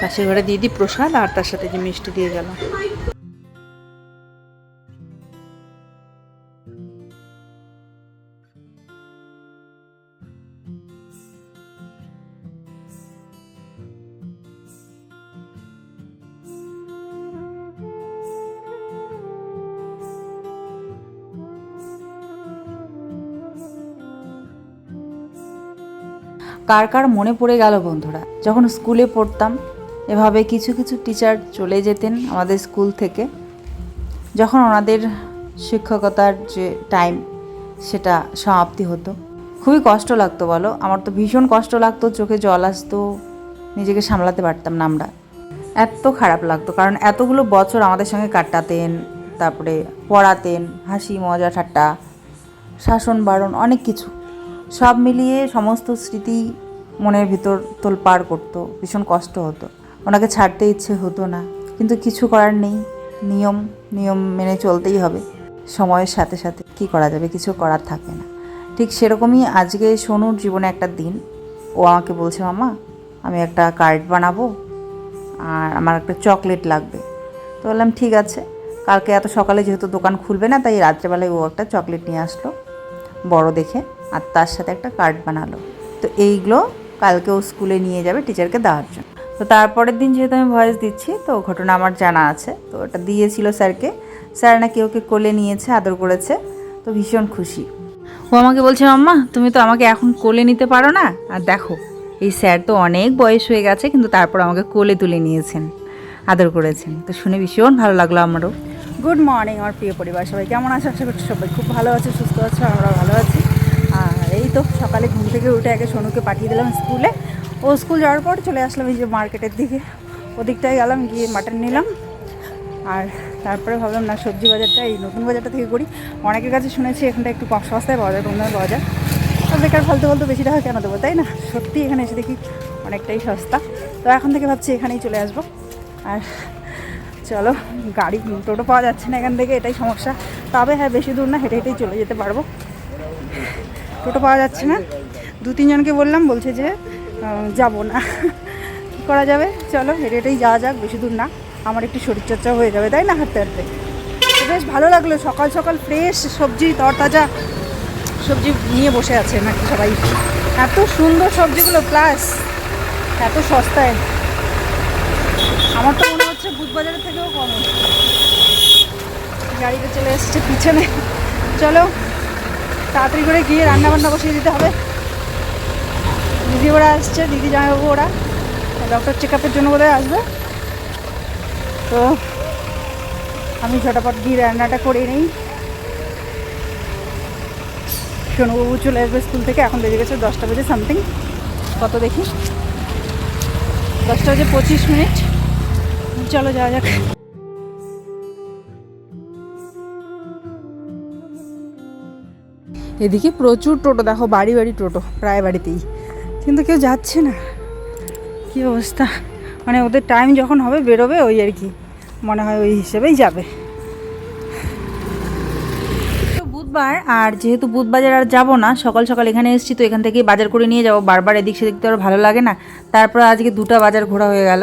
পাশে ঘরে দিদি প্রসাদ আর তার সাথে যে মিষ্টি দিয়ে গেল। কার কার মনে পড়ে গেল বন্ধুরা, যখন স্কুলে পড়তাম এভাবে কিছু কিছু টিচার চলে যেতেন আমাদের স্কুল থেকে। যখন ওনাদের শিক্ষকতার যে টাইম সেটা সমাপ্তি হতো। খুবই কষ্ট লাগতো, বলো। আমার তো ভীষণ কষ্ট লাগতো, চোখে জল আসতো, নিজেকে সামলাতে পারতাম না আমরা। এত খারাপ লাগতো, কারণ এতগুলো বছর আমাদের সঙ্গে কাটাতেন, তারপরে পড়াতেন, হাসি, মজা, ঠাট্টা, শাসন, বারণ, অনেক কিছু। সব মিলিয়ে সমস্ত স্মৃতি মনের ভিতর তোলপাড় করতো, ভীষণ কষ্ট হতো। ওনাকে ছাড়তে ইচ্ছে হতো না। কিন্তু কিছু করার নেই। নিয়ম নিয়ম মেনে চলতেই হবে। সময়ের সাথে সাথে কি করা যাবে, কিছু করার থাকে না। ঠিক সেরকমই আজকে সোনুর জীবনে একটা দিন। ও আমাকে বলছে, মামা, আমি একটা কার্ড বানাবো আর আমার একটা চকলেট লাগবে। তো বললাম, ঠিক আছে। কালকে এত সকালে যেহেতু দোকান খুলবে না, তাই রাত্রেবেলায় ও একটা চকলেট নিয়ে আসলো, বড় দেখে, আর তার সাথে একটা কার্ড বানালো। তো এইগুলো কালকে ও স্কুলে নিয়ে যাবে টিচারকে দেওয়ার জন্য। তো তারপরের দিন যেহেতু আমি ভয়েস দিচ্ছি, তো ঘটনা আমার জানা আছে। তো ওটা দিয়েছিল স্যারকে। স্যার নাকি ওকে কোলে নিয়েছে, আদর করেছে। তো ভীষণ খুশি। ও আমাকে বলছে, মাম্মা, তুমি তো আমাকে এখন কোলে নিতে পারো না। আর দেখো, এই স্যার তো অনেক বয়স হয়ে গেছে, কিন্তু তারপর আমাকে কোলে তুলে নিয়েছেন, আদর করেছেন। তো শুনে ভীষণ ভালো লাগল আমারও। গুড মর্নিং আমার প্রিয় পরিবার সবাই। কেমন আছে? আশা করছি সবাই খুব ভালো আছে, সুস্থ আছে আমরা ভালো আছি। আর এই তো সকালে ঘুম থেকে উঠে আগে সোনুকে পাঠিয়ে দিলাম স্কুলে। ও স্কুল যাওয়ার পর চলে আসলাম এই যে মার্কেটের দিকে। ওদিকটায় গেলাম, গিয়ে মাটন নিলাম। আর তারপরে ভাবলাম, না, সবজি বাজারটা, এই নতুন বাজারটা থেকে করি। অনেকের কাছে শুনেছি এখানটা একটু কম সস্তায় পাওয়া যায় কম দামে পাওয়া যায়। বেকার ফালতু ফালতু বেশি টাকা কেন দেবো, তাই না? সত্যি এখানে এসে দেখি অনেকটাই সস্তা। তো এখন থেকে ভাবছি এখানেই চলে আসব। আর চলো, গাড়ি, টোটো পাওয়া যাচ্ছে না এখান থেকে, এটাই সমস্যা। তবে হ্যাঁ বেশি দূর না, হেঁটে হেঁটেই চলে যেতে পারব। টোটো পাওয়া যাচ্ছে না। দু তিনজনকে বললাম, বলছে যে যাব না। করা যাবে? চলো, হেঁটে হেঁটেই যাওয়া যাক, বেশি দূর না। আমার একটু শরীরচর্চা হয়ে যাবে, তাই না, হাঁটতে হাঁটতে? বেশ ভালো লাগল, সকাল সকাল ফ্রেশ সবজি তরতাজা সবজি নিয়ে বসে আছে নাকি সবাই? এত সুন্দর সবজিগুলো প্লাস এত সস্তায়। আমার তো মনে হচ্ছে বুধবাজারের থেকেও কম। গাড়িতে চলে এসেছে পিছনে। চলো, তাড়াতাড়ি করে গিয়ে রান্না বান্না বসিয়ে দিতে হবে। দিদি ওরা আসছে, দিদি জামাইবাবু ওরা। ডক্টর চেক আপের জন্য বোধহয় আসবে। তো আমি ঝটাপট গিয়ে রান্নাটা করে নিই। সোনুবাবু চলে আসবে স্কুল থেকে, এখন বেজে গেছে দশটা বেজে সামথিং কত দেখি? দশটা বেজে পঁচিশ মিনিট। চলো যাওয়া যাক। এদিকে প্রচুর টোটো, দেখো বাড়ি বাড়ি টোটো, প্রায় বাড়িতেই। কিন্তু কেউ যাচ্ছে না। কী অবস্থা? মানে ওদের টাইম যখন হবে বেরোবে ওই আর কি। মনে হয় ওই হিসেবেই যাবে। বুধবার, আর যেহেতু বুধবাজার আর যাব না, সকাল সকাল এখানে এসেছি, তো এখান থেকেই বাজার করে নিয়ে যাব। বারবার এদিক সেদিক তো আর ভালো লাগে না। তারপর আজকে দুটা বাজার ঘোরা হয়ে গেল।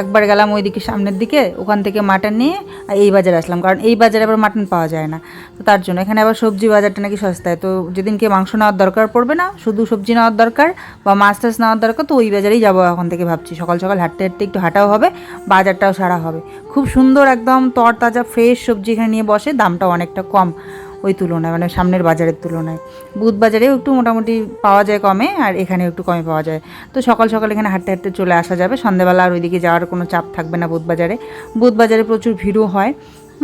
একবার গেলাম ওই দিকে সামনের দিকে, ওখান থেকে মাটন নিয়ে আর এই বাজারে আসলাম। কারণ এই বাজারে আবার মাটন পাওয়া যায় না। তো তার জন্য এখানে আবার সবজি বাজারটা নাকি সস্তায়। তো যেদিনকে মাংস নেওয়ার দরকার পড়বে না, শুধু সবজি নেওয়ার দরকার বা মাছ টাছ নেওয়ার দরকার, তো ওই বাজারেই যাব এখন থেকে ভাবছি। সকাল সকাল হাঁটতে হাঁটতে একটু হাঁটাও হবে, বাজারটাও সারা হবে। খুব সুন্দর একদম তরতাজা ফ্রেশ সবজি এখানে নিয়ে বসে, দামটাও অনেকটা কম। ওই তুলনায় মানে সামনের বাজারের তুলনায়। বুধ বাজারেও একটু মোটামুটি পাওয়া যায় কমে, আর এখানে একটু কমে পাওয়া যায়। তো সকাল সকাল এখানে হাঁটতে হাঁটতে চলে আসা যাবে। সন্ধ্যেবেলা আর ওইদিকে যাওয়ার কোনো চাপ থাকবে না বুধ বাজারে বুধ বাজারে প্রচুর ভিড়ও হয়।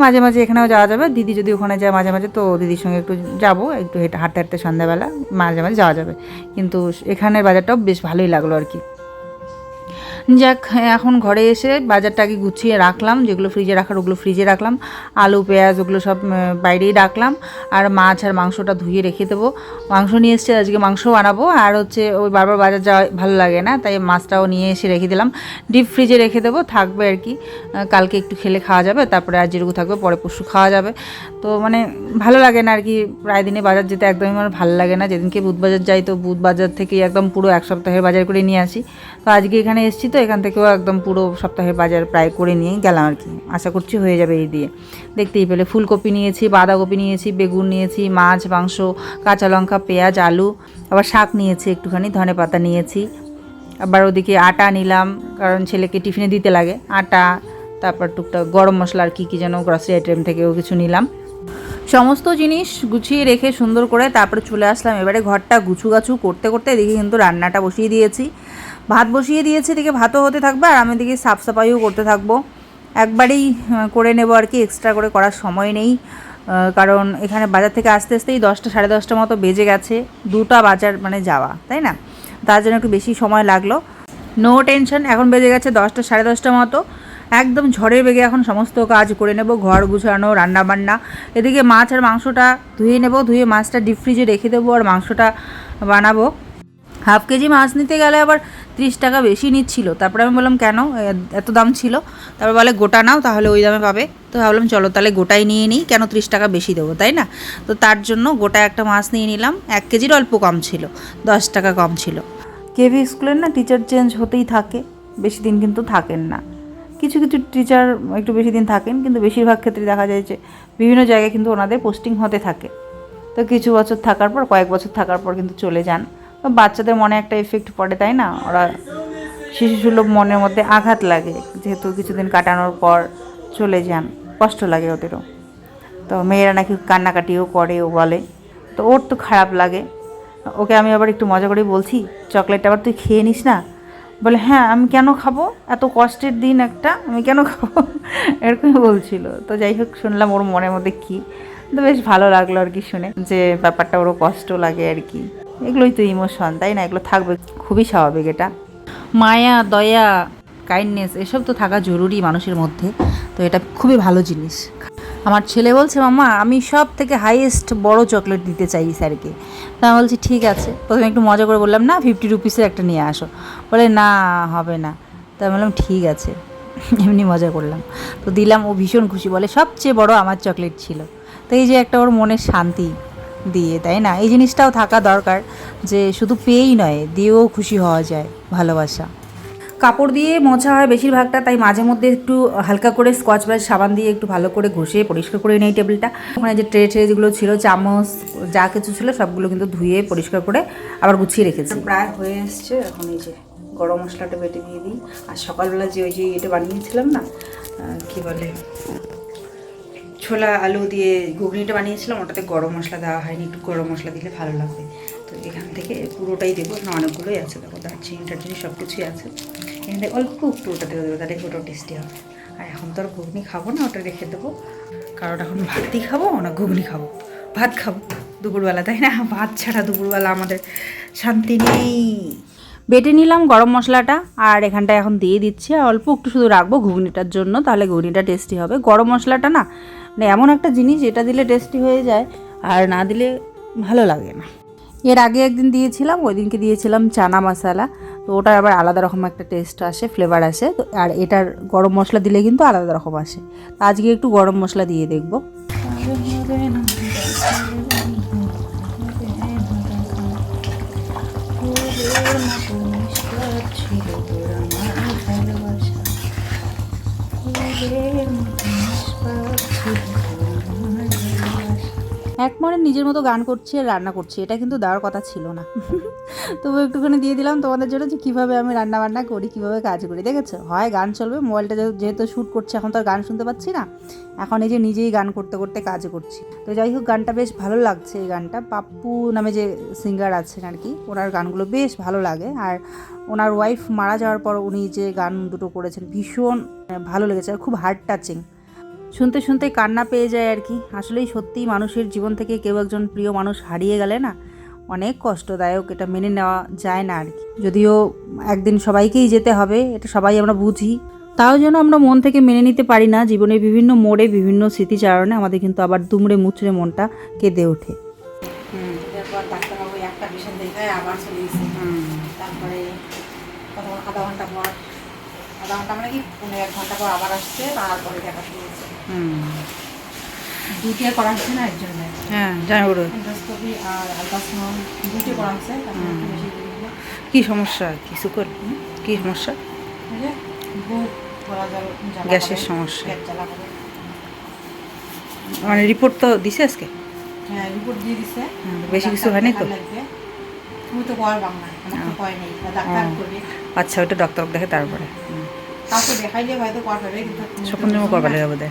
মাঝে মাঝে এখানেও যাওয়া যাবে। দিদি যদি ওখানে যায় মাঝে মাঝে, তো দিদির সঙ্গে একটু যাব, একটু হেঁটে হাঁটতে হাঁটতে সন্ধ্যাবেলা মাঝে মাঝে যাওয়া যাবে। কিন্তু এখানের বাজারটাও বেশ ভালোই লাগল আর কি। যাক, এখন ঘরে এসে বাজারটা আগে গুছিয়ে রাখলাম, যেগুলো ফ্রিজে রাখার ওগুলো ফ্রিজে রাখলাম। আলু, পেঁয়াজ ওগুলো সব বাইরেই রাখলাম। আর মাছ আর মাংসটা ধুয়ে রেখে দেবো। মাংস নিয়ে এসছে, আজকে মাংস বানাবো। আর হচ্ছে, ওই বারবার বাজার যাওয়া ভালো লাগে না, তাই মাছটাও নিয়ে এসে রেখে দিলাম। ডিপ ফ্রিজে রেখে দেবো, থাকবে আর কি। কালকে একটু খেলে খাওয়া যাবে, তারপরে আর যেটুকু থাকবে পরে পরশু খাওয়া যাবে। তো মানে ভালো লাগে না আর কি, প্রায় দিনে বাজার যেতে একদমই আমার ভালো লাগে না। যেদিনকে বুধ বাজার যাই, তো বুধ বাজার থেকে একদম পুরো এক সপ্তাহের বাজার করে নিয়ে আসি। তো আজকে এখানে এসেছি, তো এখান থেকেও একদম পুরো সপ্তাহের বাজার প্রায় করে নিয়ে গেলাম আর কি। আশা করছি হয়ে যাবে এই দিয়ে। দেখতেই পেলে ফুলকপি নিয়েছি, বাঁধাকপি নিয়েছি, বেগুন নিয়েছি, মাছ, মাংস, কাঁচা লঙ্কা, পেঁয়াজ, আলু, আবার শাক নিয়েছি একটুখানি, ধনে পাতা নিয়েছি। আবার ওদিকে আটা নিলাম, কারণ ছেলেকে টিফিনে দিতে লাগে। আটা, তারপর টুকটাক গরম মশলা আর কী কী যেন গ্রসারি আইটেম থেকেও কিছু নিলাম। সমস্ত জিনিস গুছিয়ে রেখে সুন্দর করে তারপরে চলে আসলাম। এবারে ঘরটা গুছু গাছু করতে করতে এদিকে কিন্তু রান্নাটা বসিয়ে দিয়েছি। ভাত বসিয়ে দিয়েছি, এদিকে ভাতও হতে থাকবে আর আমি এদিকে সাফ সাফাইও করতে থাকব। একবারেই করে নেব আর কি এক্সট্রা করে করার সময় নেই। কারণ এখানে বাজার থেকে আসতে আসতেই দশটা সাড়ে দশটা মতো বেজে গেছে, দুটা বাজার মানে যাওয়া, তাই না? তার জন্য একটু বেশি সময় লাগল। নো টেনশন এখন বেজে গেছে দশটা সাড়ে দশটা মতো। একদম ঝড়ের বেগে এখন সমস্ত কাজ করে নেব, ঘর গুছানো রান্না বান্না এদিকে মাছ আর মাংসটা ধুয়ে নেব, ধুয়ে মাছটা ডিপ ফ্রিজে রেখে দেবো আর মাংসটা বানাবো। হাফ কেজি মাছ নিতে গেলে আবার ত্রিশ টাকা বেশি নিচ্ছিল। তারপরে আমি বললাম, কেন? এত দাম ছিল? তারপর বলে, গোটা নাও, তাহলে ওই দামে পাবে। তো ভাবলাম চলো তাহলে গোটাই নিয়ে নিই, কেন ত্রিশ টাকা বেশি দেবো, তাই না? তো তার জন্য গোটা একটা মাছ নিয়ে নিলাম, এক কেজির অল্প কম ছিল, দশ টাকা কম ছিল। কেভি স্কুলের না টিচার চেঞ্জ হতেই থাকে, বেশি দিন কিন্তু থাকেন না। কিছু কিছু টিচার একটু বেশি দিন থাকেন, কিন্তু বেশিরভাগ ক্ষেত্রে দেখা যায় যে বিভিন্ন জায়গায় কিন্তু ওনাদের পোস্টিং হতে থাকে। তো কিছু বছর থাকার পর, কয়েক বছর থাকার পর কিন্তু চলে যান। তো বাচ্চাদের মনে একটা এফেক্ট পড়ে, তাই না? ওরা শিশু সুলভ মনের মধ্যে আঘাত লাগে, যেহেতু কিছুদিন কাটানোর পর চলে যান, কষ্ট লাগে ওদেরও। তো মেয়েরা নাকি কান্নাকাটিও করে ও বলে। তো ওর তো খারাপ লাগে। ওকে আমি আবার একটু মজা করে বলছি চকলেট আবার তুই খেয়ে নিস না? বলে হ্যাঁ আমি কেন খাব? এত কষ্টের দিন একটা, আমি কেন খাব? এরকমই বলছিল। তো যাই হোক, শুনলাম ওর মনের মধ্যে কী। তো বেশ ভালো লাগল আর কি শুনে, যে ব্যাপারটা ওরও কষ্ট লাগে আর কি। এগুলোই তো ইমোশন তাই না? এগুলো থাকবে, খুবই স্বাভাবিক এটা। মায়া, দয়া কাইন্ডনেস এসব তো থাকা জরুরি মানুষের মধ্যে। তো এটা খুবই ভালো জিনিস। আমার ছেলে বলছে মামা আমি সব থেকে হাইয়েস্ট বড় চকলেট দিতে চাই স্যারকে। তা আমি বলছি, ঠিক আছে। প্রথমে একটু মজা করে বললাম, না ফিফটি রুপিসের একটা নিয়ে আসো। বলে, না, হবে না। তা আমি বললাম, ঠিক আছে। এমনি মজা করলাম। তো দিলাম, ও ভীষণ খুশি বলে, সবচেয়ে বড় আমার চকলেট ছিল। তো এই যে একটা ওর মনের শান্তি দিয়ে, তাই না? এই জিনিসটাও থাকা দরকার যে শুধু পেয়েই নয়, দিয়েও খুশি হওয়া যায়, ভালোবাসা। কাপড় দিয়ে মোছা হয় বেশিরভাগটা, তাই মাঝে মধ্যে একটু হালকা করে স্কচ ব্রাশ সাবান দিয়ে একটু ভালো করে ঘষে পরিষ্কার করে নেই টেবিলটা। ওখানে যে ট্রে ট্রে যেগুলো ছিল, চামচ, যা কিছু ছিল সবগুলো কিন্তু ধুয়ে পরিষ্কার করে আবার গুছিয়ে রেখেছি। প্রায় হয়ে এসছে, এখন এই যে গরম মশলাটা বেটে দিয়ে দিই। আর সকালবেলা যে ওই যে এটা বানিয়েছিলাম না কি বলে, ছোলা আলু দিয়ে ঘুগনিটা বানিয়েছিলাম, ওটাতে গরম মশলা দেওয়া হয়নি, একটু গরম মশলা দিলে ভালো লাগবে। তো এখান থেকে পুরোটাই দেবো না অনেকগুলোই আছে, দেখো দারচিনি, টারচিনি সব কিছুই আছে। এখান থেকে অল্প ওটা দেবো দেবো, তাহলে ওটাও টেস্টি হবে। আর এখন তো আর ঘুগনি খাব না, ওটা রেখে দেবো। কারণ এখন ভাতই খাব, না ঘুগনি খাব? ভাত খাব দুপুরবেলা, তাই না? ভাত ছাড়া দুপুরবেলা আমাদের শান্তি নেই। বেটে নিলাম গরম মশলাটা, আর এখানটায় এখন দিয়ে দিচ্ছি। আর অল্প একটু শুধু রাখব ঘুগনিটার জন্য, তাহলে ঘুগনিটা টেস্টি হবে। গরম মশলাটা না মানে এমন একটা জিনিস এটা দিলে টেস্টি হয়ে যায়, আর না দিলে ভালো লাগে না। এর আগে একদিন দিয়েছিলাম ওই দিনকে দিয়েছিলাম চানা মশলা। তো ওটার আবার আলাদা রকম একটা টেস্ট আসে ফ্লেভার আসে। তো আর এটার গরম মশলা দিলে কিন্তু আলাদা রকম আসে। তো আজকে একটু গরম মশলা দিয়ে দেখব। দেখব এক মনে নিজের মতো গান করছি আর রান্না করছি, এটা কিন্তু দেওয়ার কথা ছিল না। তবু একটুখানি দিয়ে দিলাম তোমাদের জন্য যে কীভাবে আমি রান্না বান্না করি, কীভাবে কাজ করি, দেখেছ? হয় গান চলবে, মোবাইলটা যেহেতু- শ্যুট করছে, এখন তো আর গান শুনতে পাচ্ছি না। এখন এই যে নিজেই গান করতে করতে কাজ করছি। তো যাই হোক, গানটা বেশ ভালো লাগছে এই গানটা। পাপ্পু নামে যে সিঙ্গার আছেন আর কি, ওনার গানগুলো বেশ ভালো লাগে। আর ওনার ওয়াইফ মারা যাওয়ার পর উনি যে গান দুটো করেছেন, ভীষণ ভালো লেগেছে আর খুব হার্ট টাচিং শুনতে শুনতে কান্না পেয়ে যায় আর কি। আসলেই সত্যিই মানুষের জীবন থেকে কেউ একজন প্রিয় মানুষ হারিয়ে গেলে না অনেক কষ্টদায়ক এটা মেনে নেওয়া যায় না আর কি। যদিও একদিন সবাইকেই যেতে হবে এটা সবাই আমরা বুঝি। তাও যেন আমরা মন থেকে মেনে নিতে পারি না জীবনের বিভিন্ন মোড়ে বিভিন্ন স্মৃতিচারণে আমাদের কিন্তু আবার দুমড়ে মুচড়ে মনটা কেঁদে ওঠে। ডাক্তারবাবু একটা পেশেন্ট দেখায় আবার চলে গেছে। তারপরে আধা ঘণ্টা পর আধা ঘণ্টা মানে কি পনেরো এক ঘণ্টা পর আবার আসছে তারপরে দেখা শুরু হয়েছে দুটি করা হচ্ছে না এর জন্য। হ্যাঁ জানি ওর এন্ডোস্কোপি আর আলট্রাসাউন্ড দুটি করা হচ্ছে তারপরে একটু বেশি করে দিল। কী সমস্যা? কিছু কর। কী সমস্যা? গ্যাসের সমস্যা। মানে রিপোর্ট তো দিছে আজকে? হ্যাঁ রিপোর্ট দিয়ে দিছে। বেশি কিছু হয়নি তো? তো কর বাংলা আমার তো কয় নেই ডাক্তার করবে। আচ্ছা ওইটা ডক্টর দেখে তারপরে। কাউকে দেখাইলে হয়তো কর কিন্তু স্বপন করবা লাগে বোধ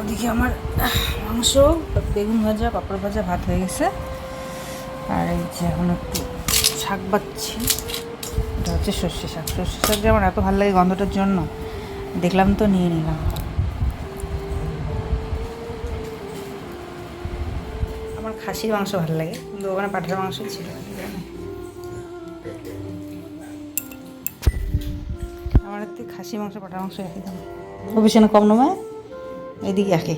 ওদিকে আমার মাংস বেগুন ভাজা পাপড় ভাজা ভাত হয়ে গেছে। আর এই যে এখন একটু শাক বাচ্ছি। এটা হচ্ছে সর্ষে শাক। সর্ষে শাক যে আমার এত ভালো লাগে গন্ধটার জন্য। দেখলাম তো নিয়ে নিলাম। আমার খাসির মাংস ভালো লাগে। কিন্তু ওখানে পাঠার মাংস ছিল খাসি, মাংস পাঠার মাংস একই দাম ও বেশি না কম নয়, এদিকে একে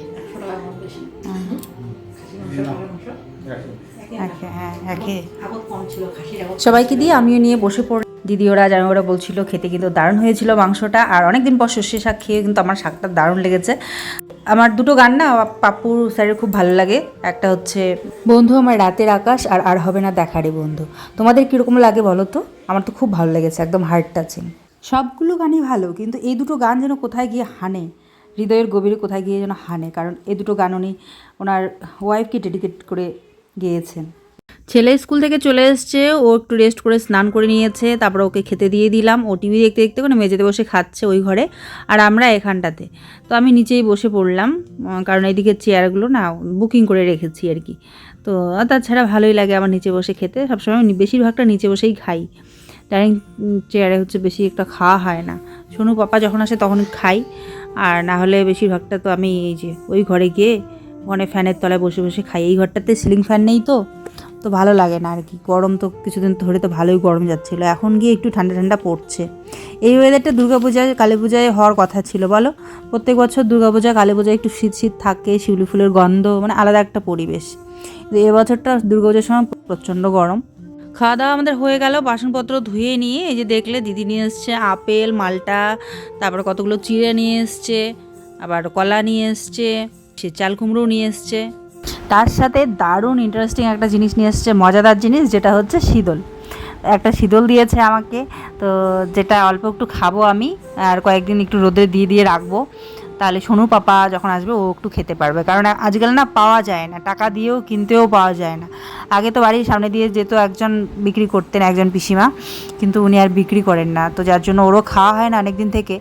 হ্যাঁ সবাইকে দিয়ে আমিও নিয়ে বসে পড়ি। দিদি ওরা জানো ওরা বলছিল, খেতে কিন্তু দারুণ হয়েছিল মাংসটা, আর অনেকদিন পর সর্ষে শাক খেয়ে কিন্তু আমার শাকটা দারুণ লেগেছে। আমার দুটো গান না পাপ্পুর স্যারের খুব ভালো লাগে। একটা হচ্ছে, বন্ধু আমার রাতের আকাশ, আর আর হবে না দেখারে বন্ধু। তোমাদের কীরকম লাগে বলো তো? আমার তো খুব ভালো লেগেছে, একদম হার্ট টাচিং সবগুলো গানই ভালো, কিন্তু এই দুটো গান যেন কোথায় গিয়ে হানে, হৃদয়ের গভীরে কোথায় গিয়ে যেন হানে, কারণ এই দুটো গান উনি ওনার ওয়াইফকে ডেডিকেট করে গেয়েছেন। ছেলে স্কুল থেকে চলে এসছে, ও একটু রেস্ট করে স্নান করে নিয়েছে, তারপর ওকে খেতে দিয়ে দিলাম, ও টিভি দেখতে দেখতে করে মেঝেতে বসে খাচ্ছে ওই ঘরে, আর আমরা এখানটাতে। তো আমি নিচেই বসে পড়লাম কারণ এইদিকে চেয়ারগুলো না বুকিং করে রেখেছি আর কি। তো তাছাড়া ভালোই লাগে আমার নিচে বসে খেতে, সবসময় বেশিরভাগটা নিচে বসেই খাই। ডাইনিং চেয়ারে হচ্ছে বেশি একটা খাওয়া হয় না। সোনু পাপা যখন আসে তখন খাই। আর না হলে বেশিরভাগটা তো আমি এই যে, ওই ঘরে গিয়ে ওখানে ফ্যানের তলায় বসে বসে খাই। এই ঘরটাতে সিলিং ফ্যান নেই তো তো ভালো লাগে না আর কি। গরম তো কিছুদিন ধরে তো ভালোই গরম যাচ্ছিল। এখন গিয়ে একটু ঠান্ডা ঠান্ডা পড়ছে। এই ওয়েদারটা দুর্গাপূজায় কালী পূজায় হওয়ার কথা ছিল, বলো? প্রত্যেক বছর দুর্গাপূজা কালী পূজায় একটু শীত শীত থাকে, শিউলি ফুলের গন্ধ মানে আলাদা একটা পরিবেশ। এবছরটা দুর্গাপূজার সময় প্রচণ্ড গরম। খাওয়া দাওয়া আমাদের হয়ে গেল, বাসনপত্র ধুয়ে নিয়ে এই যে দেখলে দিদি নিয়ে এসছে আপেল, মালটা, তারপরে কতগুলো চিড়ে নিয়ে এসছে, আবার কলা নিয়ে এসছে, সে চাল কুমড়ো নিয়ে এসছে। তার সাথে দারুণ ইন্টারেস্টিং একটা জিনিস নিয়ে এসছে, মজাদার জিনিস যেটা হচ্ছে শীতল। একটা শীতল দিয়েছে আমাকে, তো যেটা অল্প একটু খাব আমি, আর কয়েকদিন একটু রোদে দিয়ে দিয়ে রাখব। তাহলে সোনু পাপা, যখন আসবে ও একটু খেতে পারবে। কারণ আজকাল না পাওয়া যায় না, টাকা দিয়েও কিনতেও পাওয়া যায় না। আগে তো বাড়ির সামনে দিয়ে যেত একজন বিক্রি করতেন, একজন পিসিমা। কিন্তু উনি আর বিক্রি করেন না। তো যার জন্য ওরও খাওয়া হয় না অনেক দিন থেকে।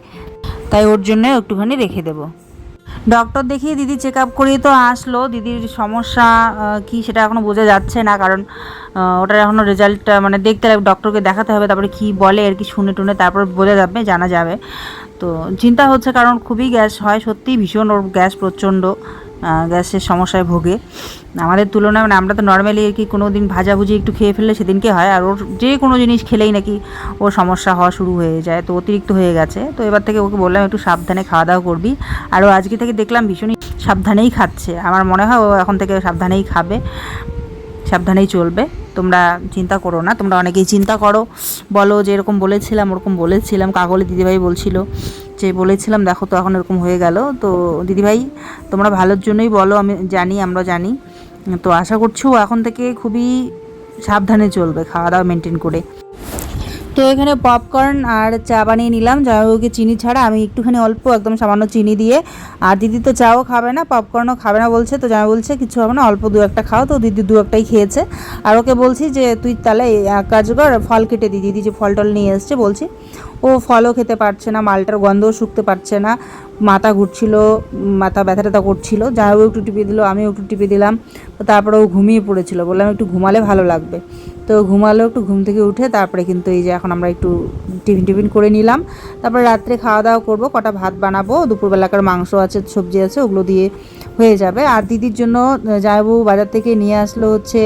তাই ওর জন্য একটুখানি রেখে দেবো। ডক্টর দেখিয়ে দিদি চেক আপ করিয়ে তো আসলো। দিদির সমস্যা কি সেটা এখনও বোঝা যাচ্ছে না। কারণ ওটার এখনও রেজাল্টটা মানে দেখতে লাগবে ডক্টরকে দেখাতে হবে, তারপরে কি বলে আর কি শুনে টুনে তারপর বোঝা যাবে, জানা যাবে। তো চিন্তা হচ্ছে কারণ খুবই গ্যাস হয়, সত্যিই ভীষণ ওর গ্যাস প্রচণ্ড গ্যাসের সমস্যায় ভোগে। আমাদের তুলনায় মানে আমরা তো নর্মালি আর কি কোনো দিন ভাজাভুজি একটু খেয়ে ফেললে সেদিনকে হয়, আর ওর যে কোনো জিনিস খেলেই নাকি ওর সমস্যা হওয়া শুরু হয়ে যায়, তো অতিরিক্ত হয়ে গেছে। তো এবার থেকে ওকে বললাম, একটু সাবধানে খাওয়া দাওয়া করবি। আর ও আজকে থেকে দেখলাম ভীষণই সাবধানেই খাচ্ছে। আমার মনে হয় ও এখন থেকে সাবধানেই খাবে, সাবধানেই চলবে। তোমরা চিন্তা করো না, তোমরা অনেকেই চিন্তা করো। বলো যে এরকম বলেছিলাম, ওরকম বলেছিলাম। কাগলে দিদিভাই বলছিল যে, বলেছিলাম, দেখো তো এখন এরকম হয়ে গেল। তো দিদিভাই, তোমরা ভালোর জন্যই বলো, আমি জানি, আমরা জানি। তো আশা করছি এখন থেকে খুবই সাবধানে চলবে, খাওয়া দাওয়া মেনটেন করে। তো এখানে পপকর্ন আর চা বানিয়ে নিলাম। জয়বাবুকে চিনি ছাড়া আমি একটুখানি অল্প, একদম সামান্য চিনি দিয়ে। আর দিদি তো চাও খাবে না পপকর্নও খাবে না বলছে, তো জামা বলছে, কিছু হবে না, অল্প দু একটা খাও। তো দিদি দু একটাই খেয়েছে। আর ওকে বলছি যে, তুই তাহলে কাজ কর, ফল কেটে দিই। দিদি যে ফল টল নিয়ে এসছে বলছি, ও ফলও খেতে পারছে না, মালটার গন্ধও শুকতে পারছে না। মাথা ঘুরছিল, মাথা ব্যথা ট্যাথা করছিল। জামাইবাবু একটু টিপে দিল, আমিও একটু টিপে দিলাম। তারপরে ও ঘুমিয়ে পড়েছিল। বললাম, একটু ঘুমালে ভালো লাগবে। তো ঘুমালো, একটু ঘুম থেকে উঠে তারপরে কিন্তু এই যে এখন আমরা একটু টিফিন টিফিন করে নিলাম। তারপরে রাত্রে খাওয়া দাওয়া করব, কটা ভাত বানাবো, দুপুরবেলাকার মাংস আছে, সবজি আছে, ওগুলো দিয়ে হয়ে যাবে। আর দিদির জন্য জামাইবাবু বাজার থেকে নিয়ে আসলো হচ্ছে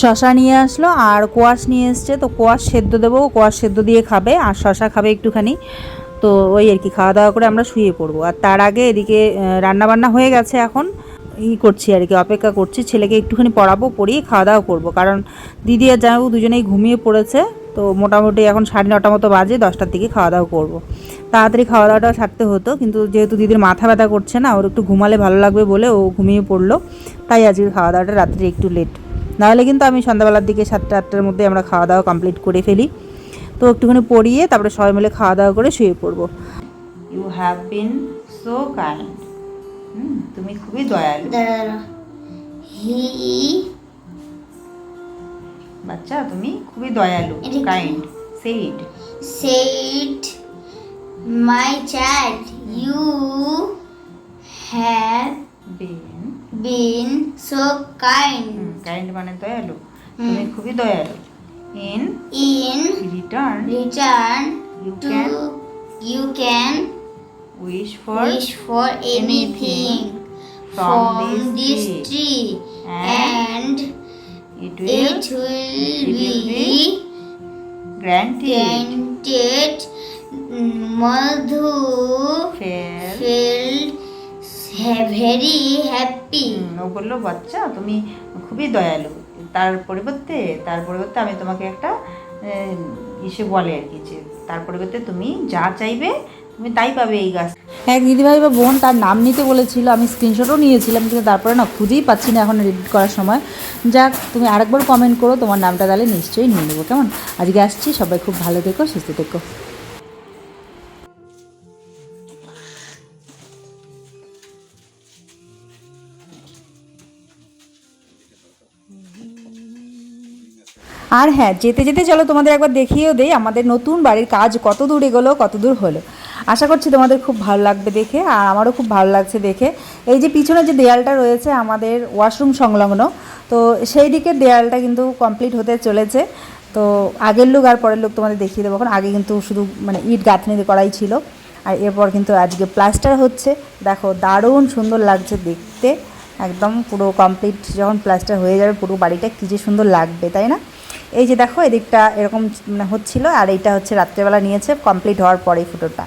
শশা নিয়ে আসলো আর কোয়াশ নিয়ে এসছে। তো কোয়াশ সেদ্ধ দেবো, কোয়াশ সেদ্ধ দিয়ে খাবে আর শশা খাবে একটুখানি। তো ওই আর কি খাওয়া দাওয়া করে আমরা শুয়ে পড়ব। আর তার আগে এদিকে রান্না বান্না হয়ে গেছে এখন। ই করছি আর কি, অপেক্ষা করছি, ছেলেকে একটুখানি পড়াবো, পড়িয়ে খাওয়া দাওয়া করব। কারণ দিদি আর জামাইবাবু দুজনেই ঘুমিয়ে পড়েছে, তো মোটামুটি এখন সাড়ে নটা মতো বাজে, দশটার দিকে খাওয়া দাওয়া করব। তাড়াতাড়ি খাওয়া দাওয়াটা সারতে হতো, কিন্তু যেহেতু দিদির মাথা ব্যথা করছে না, ওর একটু ঘুমালে ভালো লাগবে বলে ও ঘুমিয়ে পড়ল। তাই আজকে খাওয়া দাওয়াটা রাত্রে একটু লেট নাহলে কিন্তু আমি সন্ধ্যাবেলার দিকে সাতটা, আটটার মধ্যে আমরা খাওয়া দাওয়া কমপ্লিট করে ফেলি। তো একটুখানি পড়িয়ে তারপরে সবাই মিলে খাওয়া দাওয়া করে শুয়ে পড়ব। You have been so kind তুমি খুবই দয়ালু। হি বাচ্চা তুমি খুবই দয়ালু kind said said my child you have been been so kind kind মানে দয়ালু। তুমি খুবই দয়ালু। In in return return You to can you can wish for wish for anything from this tree. tree And it will it will it will be granted granted madhu felt very happy ও বলল বাচ্চা তুমি খুবই দয়ালু তার পরিবর্তে তার পরিবর্তে আমি তোমাকে একটা ইসে বলে আর কি যে, তার পরিবর্তে তুমি যা চাইবে, তুমি তাই পাবে এই গাছ। এক দিদিভাই বা বোন তার নাম নিতে বলেছিল, আমি স্ক্রিনশটও নিয়েছিলাম, কিন্তু তারপরে না খুঁজেই পাচ্ছি না এখন এডিট করার সময়। যাক, তুমি আরেকবার কমেন্ট করো, তোমার নামটা তাহলে নিশ্চয়ই নিয়ে নেব, কেমন? আজকে আসছি, সবাই খুব ভালো থেকো, সুস্থ থেকো। আর হ্যাঁ যেতে যেতে চলো তোমাদের একবার দেখিয়েও দেই আমাদের নতুন বাড়ির কাজ কত দূর এগোলো, কত দূর হলো। আশা করছি তোমাদের খুব ভালো লাগবে দেখে, আর আমারও খুব ভালো লাগছে দেখে। এই যে পিছনে যে দেয়ালটা রয়েছে আমাদের ওয়াশরুম সংলগ্ন, তো সেই দিকের দেয়ালটা কিন্তু কমপ্লিট হতে চলেছে। তো আগের লোক আর পরের লোক তোমাদের দেখিয়ে দেবো, এখন আগে কিন্তু শুধু মানে ইট গাঁথনি করাই ছিল। আর এরপর কিন্তু আজকে প্লাস্টার হচ্ছে। দেখো, দারুণ সুন্দর লাগছে দেখতে। একদম পুরো কমপ্লিট যখন প্লাস্টার হয়ে যাবে পুরো বাড়িটা কী যে সুন্দর লাগবে, তাই না? এই যে দেখো, এদিকটা এরকম মানে হচ্ছিল, আর এইটা হচ্ছে রাত্রেবেলা নিয়েছে কমপ্লিট হওয়ার পরে ফুটোটা